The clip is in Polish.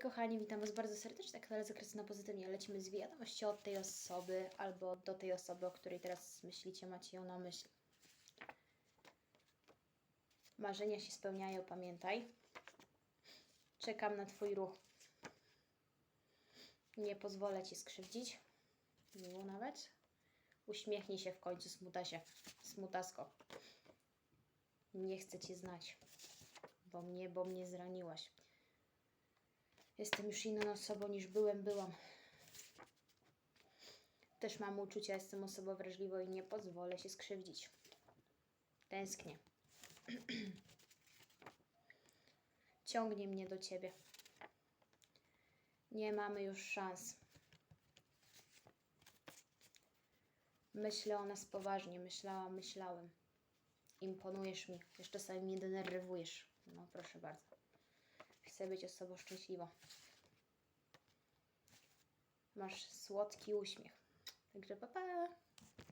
kochani, witam Was bardzo serdecznie na kanale Zakresy na Pozytywnie. Lecimy z wiadomości od tej osoby albo do tej osoby, o której teraz myślicie, macie ją na myśli. Marzenia się spełniają, pamiętaj. Czekam na Twój ruch. Nie pozwolę Ci skrzywdzić. Miło nawet. Uśmiechnij się w końcu, smutasie. Smutasko. Nie chcę Cię znać. Bo mnie, bo mnie zraniłaś. Jestem już inną osobą niż byłem, byłam. Też mam uczucia, jestem osobą wrażliwą i nie pozwolę się skrzywdzić. Tęsknię. Ciągnie mnie do ciebie. Nie mamy już szans. Myślę o nas poważnie. Myślałam, myślałem. Imponujesz mi. Jeszcze czasami mnie denerwujesz. No proszę bardzo. Chcę być osobą szczęśliwą. Masz słodki uśmiech. Także papa. Pa.